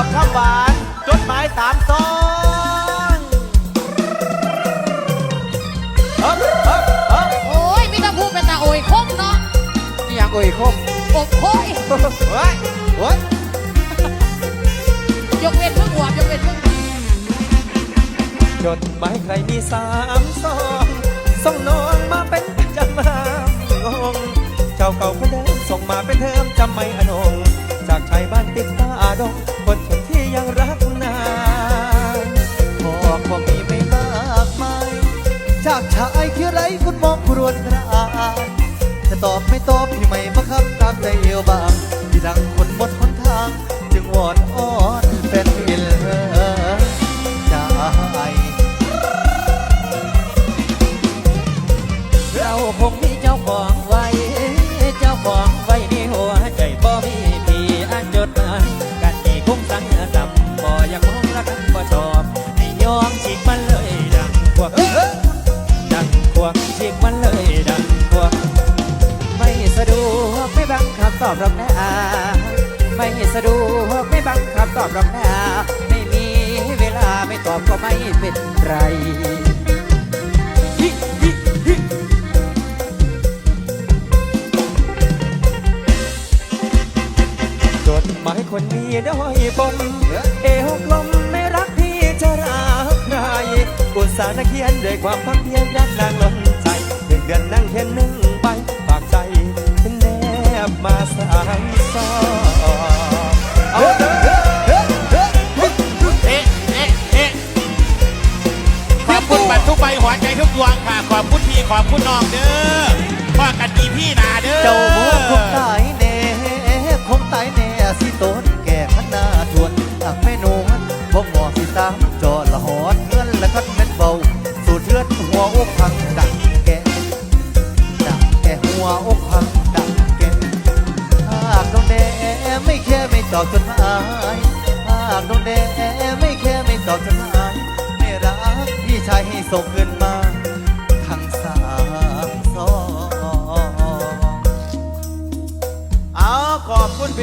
อบคำหวานจดหมายสามซองเฮ้ยเฮ้ยเฮ้ยโอ้ยมีแตะพูดเป็นตาโอยคมเนาะนี่ยังโอ้ยคมอบโอยเฮ้ยเฮ้ยยกเว้นเพิ่งหัวยกเว้นเพิ่งจดหมายใครมีสามซองส่งน้องมาเป็นจำมางงเจ้าเก่าคนเดิมส่งมาเป็นเทอมจำไม่อนงจากชายบ้านติดตาดงคนคนที่ ยังรักนานบอกว่ามีไม่มากมายจากชายที่ไร้คุณมองครวญคราจะตอบไม่ตอบพี่ไม่บังคับตามใจเอวบางที่ดังคนหมดหนทาง จึงวอนอ้อนแฟนพี่เลยใจเราคงมี อยากมองรักกันบ่ชอบให้ยอมฉีบมันเลยดังกวกดังกวกฉีบมันเลยดังกวกไม่สะดวกไม่บังคับตอบรับนะไม่สะดวกไม่บังคับตอบรับนะไม่มีเวลาไม่ตอบก็ไม่เป็นไร หมายคนนี้ด้อยปมเอวกลมไม่รักพี่จะรักใครอุตส่าห์นักเขียนด้วยความพักเพียรยักนางล้นใจเดือนเดือนนั่งเขียนหนึ่งใบฝากใจแนบมาสายซอเอาเอ๊ะเอ๊ะเอ๊ะขอบคุณบัตรทุกใบหัวใจทุกดวงค่ะ ขอบคุณพี่ขอบคุณน้องเด้อพ่อกันดีพี่นาเด้อ อกพังดังแก่ดังแก่หัวอกพังดังแก่หากน้องแดไม่แค่ไม่ตอบจดหมายหากน้องแดไม่แค่ไม่ตอบจดหมายไม่รักพี่ชายให้ส่งเงินมาทั้งสามซองเอาขอบคุณ